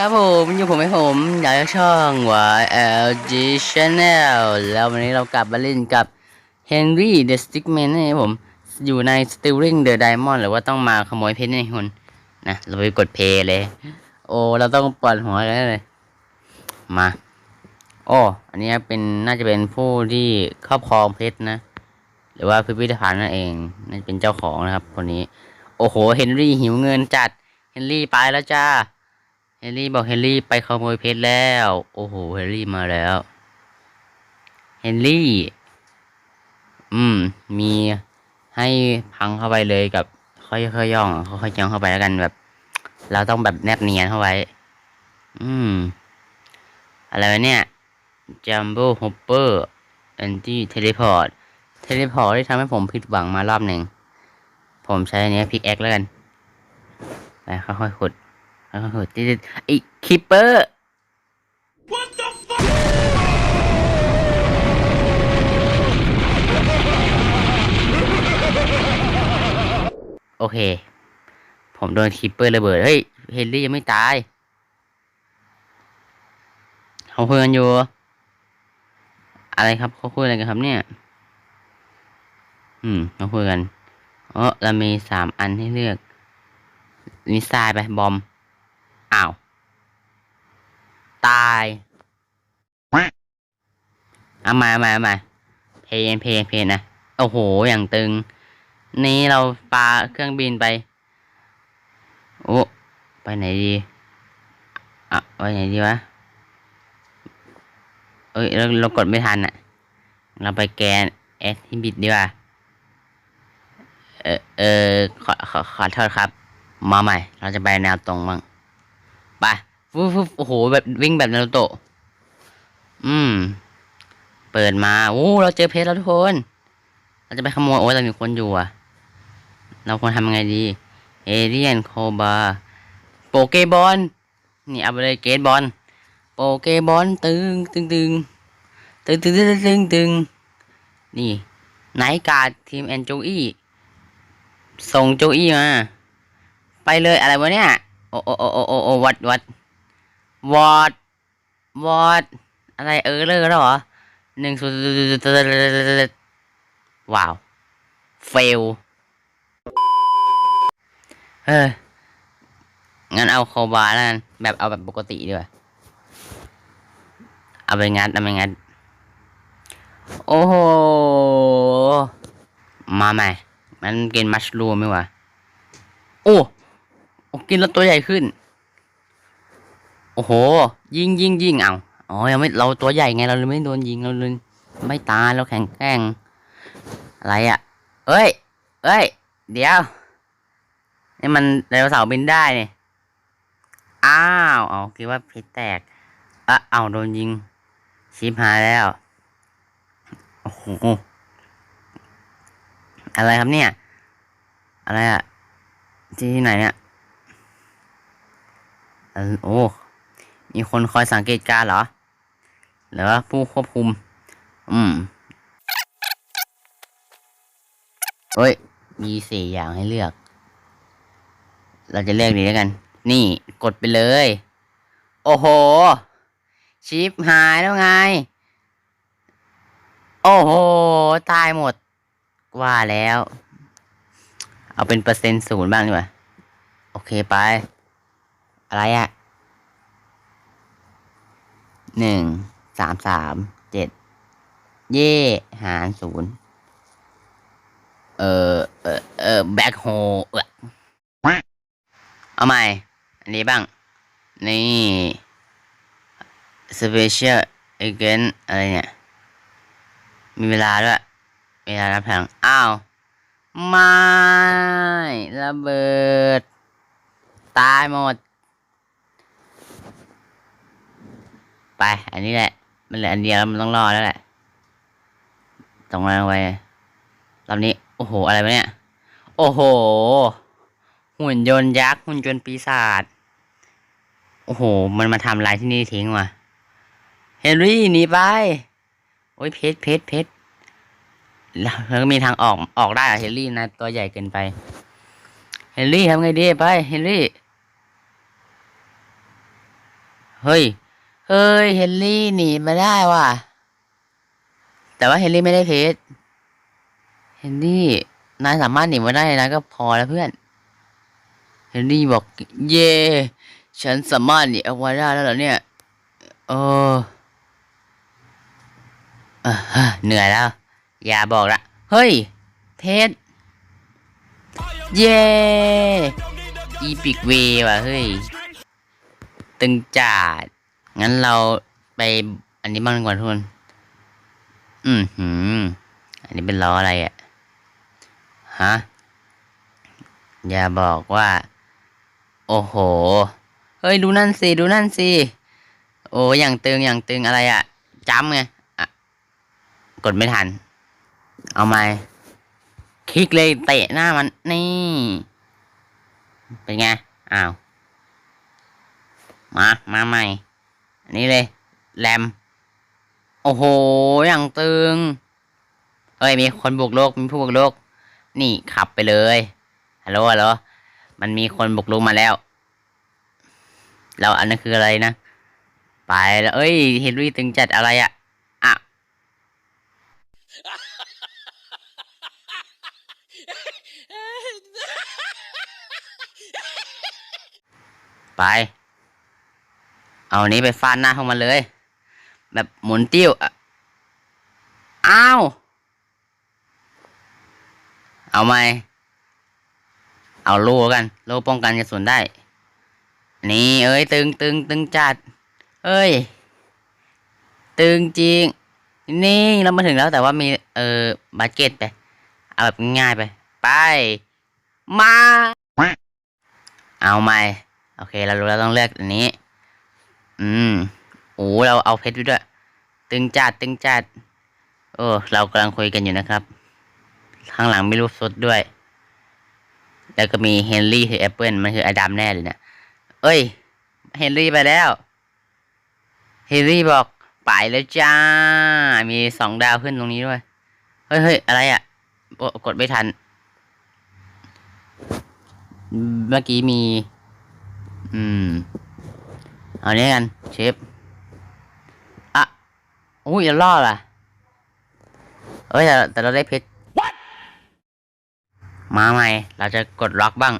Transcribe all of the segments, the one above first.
ครับผมอยู่ผมให้ผมอยากจะช่อง YLG Channel แล้ววันนี้เรากลับมาเล่นกับ Henry the Stickman นะครับผมอยู่ใน Stealing the Diamond หรือว่าต้องมาขโมยเพชรนี่คุณนะเราไปกดเพย์เลย โอ้เราต้องปวดหัวกันเลย มาโอ้อันนี้เป็นน่าจะเป็นผู้ที่ครอบครองเพชรนะ หรือว่าพิพิธภัณฑ์นั่นเองน่าจะเป็นเจ้าของนะครับคนนี้ โอ้โหเฮนรี่หิวเงินจัดเฮนรี่ไปแล้วจ้า เฮนรี่บอกเฮนรี่ไปขโมยเพชรแล้ว โอ้โหเฮนรี่มาแล้ว เฮนรี่ อืม มีให้พังเข้าไปเลยกับ ค่อยๆย่องค่อยๆย่องเข้าไปแล้วกันแบบ เราต้องแบบแนบเนียนเข้าไว้ อืม อะไรวะเนี่ยจัมโบ้ฮอปเปอร์แอนตี้เทเลพอร์ตเทเลพอร์ตที่ทำให้ผมผิดหวังมารอบหนึ่ง ผมใช้อันนี้พิกแอคแล้วกัน ไปค่อยๆขุด ค่อยๆขุดติดไอ้คิปเปอร์โอเค ผมโดนคิปเปอร์ระเบิด เฮ้ย เฮนรี่ยังไม่ตายเขาคุยกันอยู่ อะไรครับเขาคุยอะไรกันครับเนี่ย อืมเขาคุยกันอ๋อเรามีสามอันให้เลือกมิสไซล์ไปบอม อ้าว ตายเอามาเอามาเอามาเพลนเพลนเพลนนะ โอ้โห อย่างตึง นี้เราปาเครื่องบินไป โอ้ ไปไหนดี อะ ไปไหนดีวะ เอ้ย เราเรากดไม่ทันอะเราไปแกนเอสที่บิดดีกว่า เออเออขอขอขอโทษครับ มาใหม่ เราจะไปแนวตรงบ้าง ฟุ๊บฟุ๊บโอ้โห แบบวิ่งแบบนารูโตะ อืม เปิดมา โอ้ เราเจอเพชรแล้วทุกคน เราจะไปขโมย โอ้ยเรามีคนอยู่อะเราควรทำยังไงดี เอเลียนโคบา โปเกบอล นี่เอาไปเลยเกตบอล โปเกบอลตึงตึงตึงตึงตึงตึงตึงตึงนี่ไนการ์ดทีมแอนโจอี้ส่งโจอี้มา ไปเลยอะไรวะเนี่ย โอโอโอโอโอโอวัดวัด วอดวอดอะไรเออเลอแล้วเหรอหนึ่งศูนย์ว้าว เฟล เออ งั้นเอาโคบาแล้วกันแบบเอาแบบปกติดีกว่า เอาไปงัด เอาไปงัด โอ้โห มาใหม่ มันกินมัชรูมไหมวะ โอ้ กินแล้วตัวใหญ่ขึ้น โอ้โห ยิงยิงยิงเอาอ๋อยังไม่เราตัวใหญ่ไงเราเลยไม่โดนยิงเราเลยไม่ตายเราแข็งแกร่งอะไรอะ่ะ เอ้ย เอ้ย เดี๋ยวนี่มันไดโนเสาร์บินได้เนี่ยอ้าวเอาคิดว่าพชรแตกอะเอาโดนยิงชิปหายแล้วโอ้โหอะไรครับเนี่ย อะไรอะที่ไหนเนี่ยออโอ้ มีคนคอยสังเกตการ์เหรอ หรือว่าผู้ควบคุม อืมเฮ้ย มีสี่อย่างให้เลือก เราจะเลือกนี้แล้วกัน นี่กดไปเลย โอ้โห ชิปหายแล้วไง โอ้โห ตายหมด ว่าแล้ว เอาเป็นเปอร์เซ็นต์ศูนย์บ้างดีกว่า โอเคไป อะไรอะ หนึ่งสามสามเจ็ดเย่หารศูนย์เออเออเออแบ็คโฮเออเอาใหม่ อันนี้บ้าง นี่ special again อะไรเนี่ย มีเวลาด้วย เวลารับพลังอ้าว ไม่ ระเบิด ตายหมด ไป อันนี้แหละ มันเหลืออันเดียวแล้วมันต้องรอแล้วแหละตรงนั้นไว้รอบนี้ โอ้โห อะไรวะเนี่ย โอ้โห หุ่นยนต์ยักษ์ หุ่นยนต์ปีศาจ โอ้โห มันมาทำลายที่นี่ทิ้งว่ะ เฮนรี่หนีไป โอ้ยเพชรเพชรเพชรแล้วแล้วก็มีทางออก ออกได้เหรอะเฮนรี่นะ ตัวใหญ่เกินไป เฮนรี่ทำไงดีไป เฮนรี่ เฮ้ย เฮ้ยเฮนรี่หนีมาได้ว่ะ แต่ว่าเฮนรี่ไม่ได้เพชรเฮนรี่นายสามารถหนีมาได้นะก็พอแล้วเพื่อน เฮนรี่บอก เย่ฉันสามารถหนีออกมาได้แล้วเหรอเนี่ยเออเหนื่อยแล้ว อย่าบอกละเฮ้ย เพชรเย่อีพิกเวว่ะเฮ้ย ตึงจัด งั้นเราไปอันนี้บ้างดีกว่าทุกคนอืมหืมอันนี้เป็นล้ออะไรอะ่ะฮะอย่าบอกว่า โอ้โห เฮ้ยดูนั่นสิดูนั่นสิโอ้อย่างตึงอย่างตึงอะไรอะ่ะจำไงอะกดไม่ทัน เอาไหมคลิกเลยเตะหน้ามันนี่ เป็นไงอ้าวมามาใหม่ อันนี้เลย แรม โอ้โห อย่างตึง เฮ้ย มีคนบุกโลก มีผู้บุกโลก นี่ขับไปเลย ฮัลโหลฮัลโหลมันมีคนบุกรุกมาแล้วแล้วอันนั้นคืออะไรนะ ไปแล้ว เอ้ย เฮนรี่ตึงจัดอะไรอะอะ ไป เอานี้ไปฟาดหน้าเของมันเลย แบบหมุนติ้วอ้าว เอาไหมเอาโล่กัน โล่ป้องกันกระสุนได้ นี่เอ้ย ตึงตึงตึงจัด เอ้ย ตึงจริง นี่เรามาถึงแล้วแต่ว่ามี เออบาเก็ตไป เอาแบบง่ายไป ไป มา เอาไหมโอเค เรารู้แล้วต้องเลือกอันนี้ อืมโอ้เราเอาเพชรไปด้วย ตึงจัดตึงจัดโอ้เรากำลังคุยกันอยู่นะครับ ข้างหลังไม่รู้สดด้วย แล้วก็มีเฮนรี่คือแอปเปิลมันคืออดัมแน่เลยนะเอ้ย เฮนรี่ไปแล้ว เฮนรี่บอกไปแล้วจ้า มีสองดาวขึ้นตรงนี้ด้วย เฮ้ยเฮ้ยอะไรอะ่ะ กดไม่ทัน เมื่อกี้มี อืม เอาเนี้ยกันเชฟอะอุ้ยเรารอดอะเอ้ยแต่แต่เราได้เพชรมาใหม่ เราจะกดล็อกบ้าง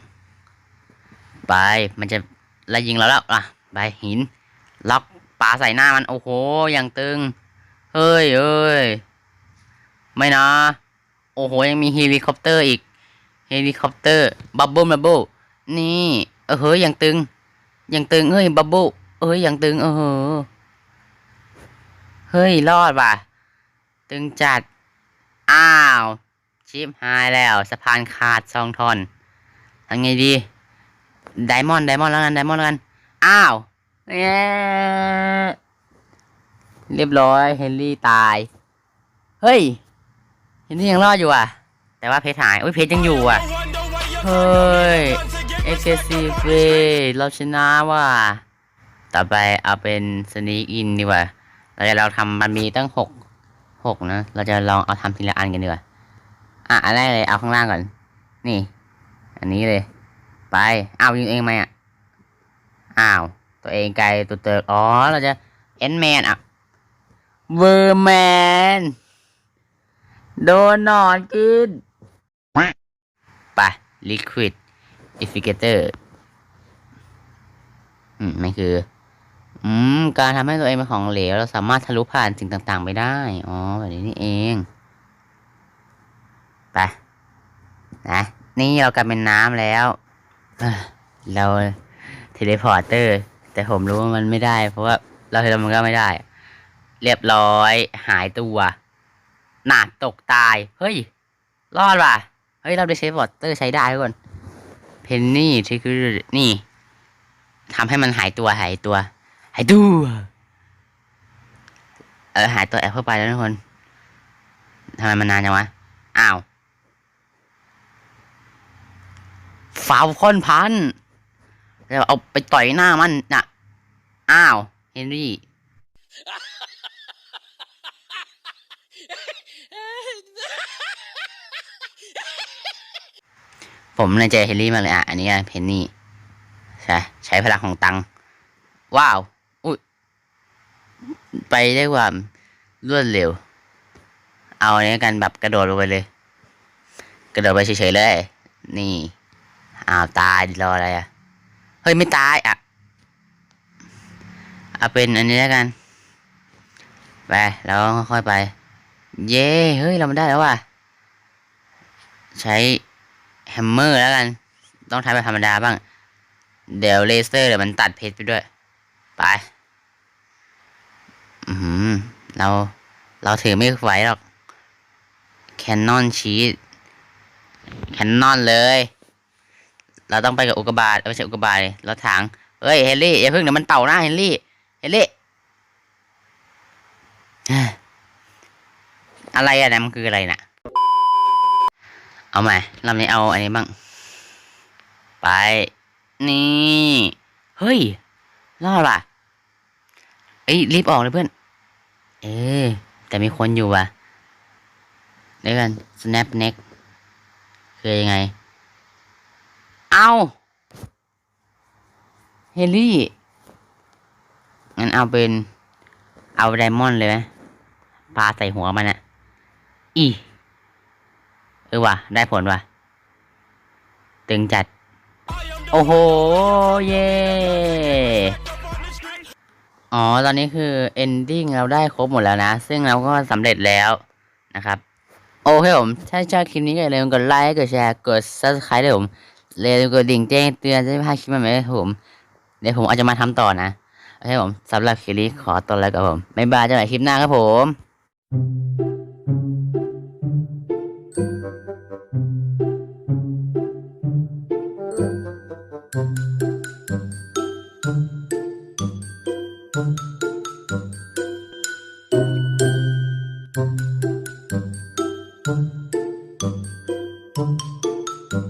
ไป มันจะไล่ยิงเราแล้วอะไปหิน ล็อกปาใส่หน้ามัน โอ้โห อย่างตึง เฮ้ยเอ้ย ไม่นะ โอ้โห ยังมีเฮลิคอปเตอร์อีก เฮลิคอปเตอร์ บับเบิ้ลบับเบิ้ลนี่ เออเฮ้ยอย่างตึง อย่างตึง เฮ้ย บับเบิ้ล เอ้ยอย่างตึงเออเฮ้ยรอดว่ะ ตึงจัด อ้าว ชิปหายแล้ว สะพานขาดสองทอนทำไงดี ไดมอนด์ไดมอนด์แล้วกันไดมอนด์แล้วกัน อ้าวเย้เรียบร้อย เฮนรี่ตาย เฮ้ย เฮนรี่ยังรอดอยู่อะ แต่ว่าเพชรหาย อุ้ยเพชรยังอยู่อะ เฮ้ยเอ็กซ์ซีฟเราชนะว่ะ ต่อไปเอาเป็นสนีอินดีกว่า เราจะลองทำมันมีตั้งหกหกนะ เราจะลองเอาทำทีละอันกันดีกว่า อะอันแรกเลยเอาข้างล่างก่อน นี่ อันนี้เลย ไปเอายิงเองไหมอะ อ้าว ตัวเองไกลตัวเติร์อ๋อ เราจะเอ็นแมนอะเวอร์แมน โดนนอนกินไปลิควิดอิฟิเกเตอร์ อืม มันคือ อืม การทำให้ตัวเองเป็นของเหลว เราสามารถทะลุผ่านสิ่งต่างๆ ไปได้ อ๋อแบบนี้นี่เอง ไป นะ นี่เรากลายเป็นน้ำแล้วเราเทเลพอร์เตอร์ แต่ผมรู้ว่ามันไม่ได้ เพราะว่าเราเทเลมันก็ไม่ได้ เรียบร้อย หายตัวหนาตกตาย เฮ้ย รอดว่ะ เฮ้ย เราได้เทเลพอร์เตอร์ใช้ได้ทุกคน เพนนี่ที่คือนี่ทำให้มันหายตัวหายตัว หายตัวเออหายตัวแอปเข้าไปแล้วทุกคนทำไมมันนานจังวะ อ้าวฟาวคอนพันแล้วเอาไปต่อยหน้ามันนะอ้าว เฮนรี่ ผมในใจเฮนรี่มาเลยอะ อันนี้เพนนี่ ใช่ ใช้พลังของตัง ว้าว ไปได้ความรวดเร็ว เอาอันนี้กันแบบกระโดดลงไปเลย กระโดดไปเฉยๆเลย นี่อ้าวตายรออะไรอะ เฮ้ยไม่ตายอะเอาเป็นอันนี้แล้วกัน ไปแล้วค่อยไป เย้เฮ้ยเราไมาได้แล้วว่ะ ใช้แฮมเมอร์แล้วกัน ต้องใช้แบบธรรมดาบ้าง เดี๋ยวเลเซอร์เดี๋ยวมันตัดเพชรไปด้วย ไป อือหือเราเราถือไม่ไหวหรอกแคนนอนชีสแคนนอนเลย เราต้องไปกับอุกกาบาตไม่ใช่อุกกาบาตเลยรถถังเฮ้ยเฮนรี่อย่าเพิ่งเดี๋ยวมันเป่าหน้าเฮนรี่เฮนรี่อะไรอะนะมันคืออะไรน่ะเอาใหม่รอบนี้เอาอันนี้บ้าง ไป นี่ เฮ้ยรอดว่ะ เอ้ยรีบออกเลยเพื่อน เออ แต่มีคนอยู่ว่ะเดี๋ยวกัน snap neck คือยังไง เอาเฮลี่งั้นเอาเป็น เอาไดมอนด์เลยไหมปาใส่หัวมันอะอีเออว่ะ ได้ผลว่ะ ตึงจัด โอ้โห เย่ อ๋อ ตอนนี้คือ ending เราได้ครบหมดแล้วนะ ซึ่งเราก็สำเร็จแล้วนะครับ โอเคผม ถ้าชอบคลิปนี้ก็อย่าลืมกดไลค์ กดแชร์ กด subscribe ด้วยผมเลยกดดิ่งแจ้งเตือนจะไม่พลาดคลิปใหม่ๆผม เดี๋ยวผมอาจจะมาทำต่อนะ โอเคผมสำหรับคลิปนี้ขอตัวแล้วกับผม บ๊ายบายเจอกันใหม่คลิปหน้าครับผม